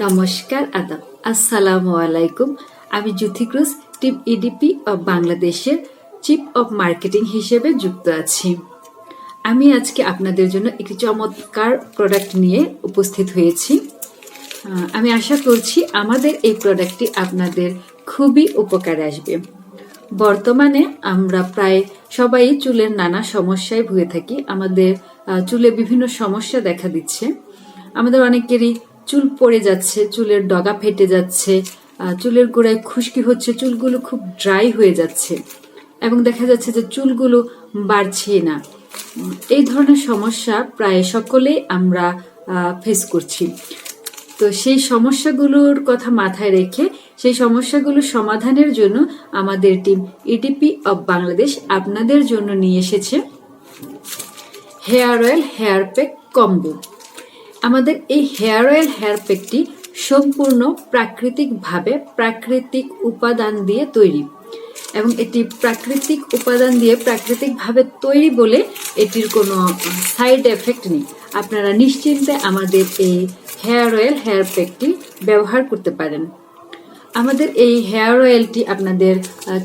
নমস্কার, আদাব। আসসালামু আলাইকুম। আমি Jyoti Cruz, team EDP of বাংলাদেশের চিফ অব মার্কেটিং হিসেবে যুক্ত আছি। আমি আজকে আপনাদের জন্য একটি চমৎকার প্রোডাক্ট নিয়ে উপস্থিত হয়েছি। আমি আশা করছি আমাদের এই প্রোডাক্টটি আপনাদের খুবই উপকারে আসবে। বর্তমানে আমরা প্রায় সবাই চুলের নানা সমস্যায় ভুগে থাকি। আমাদের চুলে বিভিন্ন সমস্যা দেখা দিচ্ছে। আমাদের অনেকেরই চুল পড়ে যাচ্ছে, চুলের ডগা ফেটে যাচ্ছে চুলের গোড়ায় খুশকি হচ্ছে, চুলগুলো খুব ড্রাই হয়ে যাচ্ছে এবং দেখা যাচ্ছে যে চুলগুলো বাড়ছে না। এই ধরনের সমস্যা প্রায় সকলেই আমরা ফেস করছি। তো সেই সমস্যাগুলোর কথা মাথায় রেখে সেই সমস্যাগুলো সমাধানের জন্য আমাদের টিম ইডিপি অব বাংলাদেশ আপনাদের জন্য নিয়ে এসেছে hair oil, hair pack combo. আমাদের এই হেয়ার অয়েল, হেয়ার প্যাকটি সম্পূর্ণ প্রাকৃতিকভাবে প্রাকৃতিক উপাদান দিয়ে তৈরি। এবং এটি প্রাকৃতিক উপাদান দিয়ে প্রাকৃতিকভাবে তৈরি বলে এটির কোনো সাইড এফেক্ট নেই। আপনারা নিশ্চিন্তে আমাদের এই হেয়ার অয়েল, হেয়ার প্যাকটি ব্যবহার করতে পারেন। আমাদের এই হেয়ার অয়েলটি আপনাদের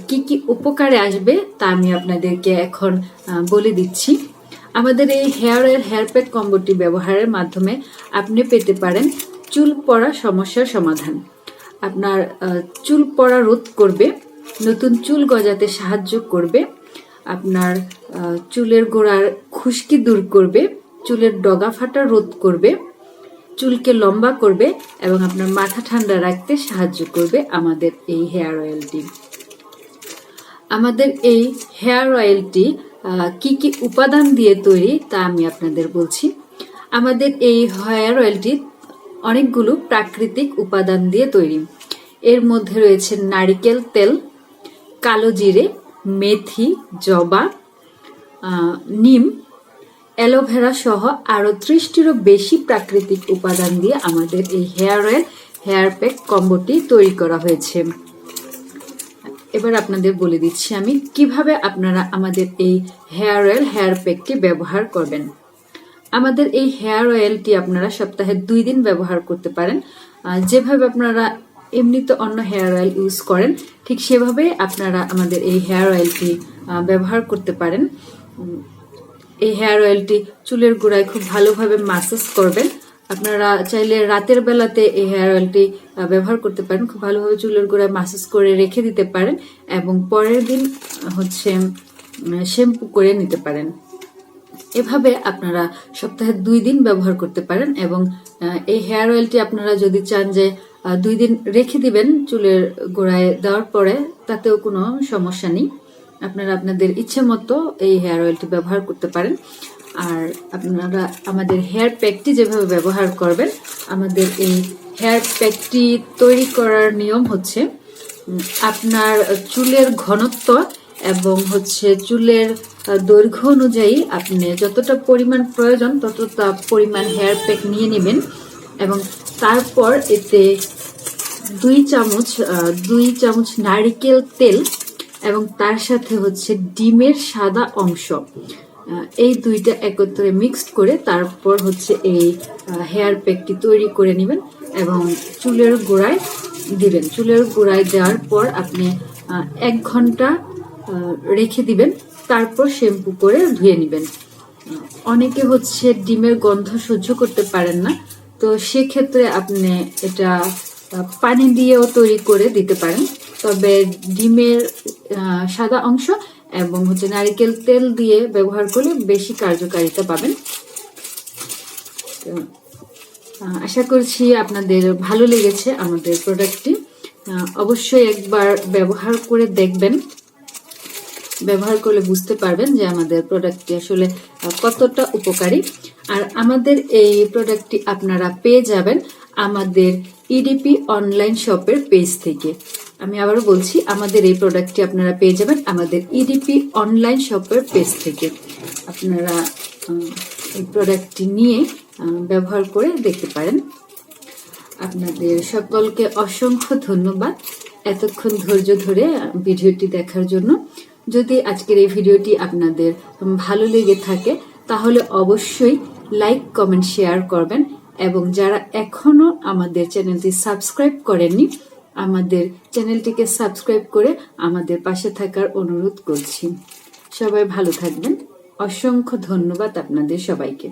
কি কি উপকারে আসবে তা আমি আপনাদেরকে এখন বলে দিচ্ছি। আমাদের এই হেয়ার অয়েল হেয়ার প্যাক কম্বোটি ব্যবহারের মাধ্যমে আপনি পেতে পারেন চুল পড়া সমস্যার সমাধান। আপনার চুল পড়া রোধ করবে, নতুন চুল গজাতে সাহায্য করবে, আপনার চুলের গোড়ার খুশকি দূর করবে, চুলের ডগা ফাটা রোধ করবে, চুলকে লম্বা করবে এবং আপনার মাথা ঠান্ডা রাখতে সাহায্য করবে আমাদের এই হেয়ার অয়েলটি। আমাদের এই হেয়ার অয়েলটি কি কি উপাদান দিয়ে তৈরি তা আমি আপনাদের বলছি। আমাদের এই হেয়ার অয়েলটি অনেকগুলো প্রাকৃতিক উপাদান দিয়ে তৈরি। এর মধ্যে রয়েছে নারিকেল তেল, কালো জিরে, মেথি, জবা নিম, অ্যালোভেরা সহ আরও ত্রিশটিরও বেশি প্রাকৃতিক উপাদান দিয়ে আমাদের এই হেয়ার অয়েল, হেয়ার প্যাক কম্বোটি তৈরি করা হয়েছে। এবার আপনাদের বলে দিচ্ছি আমি কীভাবে আপনারা আমাদের এই হেয়ার অয়েল, হেয়ার প্যাকটি ব্যবহার করবেন। আমাদের এই হেয়ার অয়েলটি আপনারা সপ্তাহে দুই দিন ব্যবহার করতে পারেন। যেভাবে আপনারা এমনিতে অন্য হেয়ার অয়েল ইউজ করেন, ঠিক সেভাবে আপনারা আমাদের এই হেয়ার অয়েলটি ব্যবহার করতে পারেন। এই হেয়ার অয়েলটি চুলের গোড়ায় খুব ভালোভাবে মাসাজ করবেন। আপনারা চাইলে রাতের বেলাতে এই হেয়ার অয়েলটি ব্যবহার করতে পারেন। খুব ভালোভাবে চুলের গোড়ায় মাসাজ করে রেখে দিতে পারেন এবং পরের দিন হচ্ছে শ্যাম্পু করে নিতে পারেন। এভাবে আপনারা সপ্তাহে দুই দিন ব্যবহার করতে পারেন এবং এই হেয়ার অয়েলটি আপনারা যদি চান যে দুই দিন রেখে দিবেন চুলের গোড়ায় দেওয়ার পরে, তাতেও কোনো সমস্যা নেই। আপনারা আপনাদের ইচ্ছে মতো এই হেয়ার অয়েলটি ব্যবহার করতে পারেন। আর আপনারা আমাদের হেয়ার প্যাকটি যেভাবে ব্যবহার করবেন, আমাদের এই হেয়ার প্যাকটি তৈরি করার নিয়ম হচ্ছে আপনার চুলের ঘনত্ব এবং হচ্ছে চুলের দৈর্ঘ্য অনুযায়ী আপনি যতটা পরিমাণ প্রয়োজন ততটা পরিমাণ হেয়ার প্যাক নিয়ে নেবেন এবং তারপর এতে দুই চামচ দুই চামচ নারিকেল তেল এবং তার সাথে হচ্ছে ডিমের সাদা অংশ। এই দুইটা একত্রে মিক্সড করে তারপর হচ্ছে এই হেয়ার প্যাকটি তৈরি করে নেবেন এবং চুলের গোড়ায় দিবেন। চুলের গোড়ায় দেওয়ার পর আপনি এক ঘণ্টা রেখে দিবেন, তারপর শ্যাম্পু করে ধুয়ে নেবেন। অনেকে হচ্ছে ডিমের গন্ধ সহ্য করতে পারেন না, তো সেক্ষেত্রে আপনি এটা পানি দিয়েও তৈরি করে দিতে পারেন। তবে ডিমের সাদা অংশ এবং হচ্ছে নারিকেল তেল দিয়ে ব্যবহার করলে বেশি কার্যকারিতা পাবেন। আশা করছি আপনাদের ভালো লেগেছে আমাদের প্রোডাক্টটি। অবশ্যই একবার ব্যবহার করে দেখবেন। ব্যবহার করলে বুঝতে পারবেন যে আমাদের প্রোডাক্টটি আসলে কতটা উপকারী। আর আমাদের এই প্রোডাক্টটি আপনারা পেয়ে যাবেন আমাদের ইডিপি অনলাইন শপের পেজ থেকে। আমি আবারও বলছি, আমাদের এই প্রোডাক্টটি আপনারা পেয়ে যাবেন আমাদের ইডিপি অনলাইন শপের পেজ থেকে। আপনারা এই প্রোডাক্টটি নিয়ে ব্যবহার করে দেখতে পারেন। আপনাদের সকলকে অসংখ্য ধন্যবাদ এতক্ষণ ধৈর্য ধরে ভিডিওটি দেখার জন্য। যদি আজকের এই ভিডিওটি আপনাদের ভালো লেগে থাকে, তাহলে অবশ্যই লাইক কমেন্ট শেয়ার করবেন এবং যারা এখনও আমাদের চ্যানেলটি সাবস্ক্রাইব করেননি আমাদের চ্যানেলটিকে সাবস্ক্রাইব করে আমাদের পাশে থাকার অনুরোধ করছি। সবাই ভালো থাকবেন। অসংখ্য ধন্যবাদ আপনাদের সবাইকে।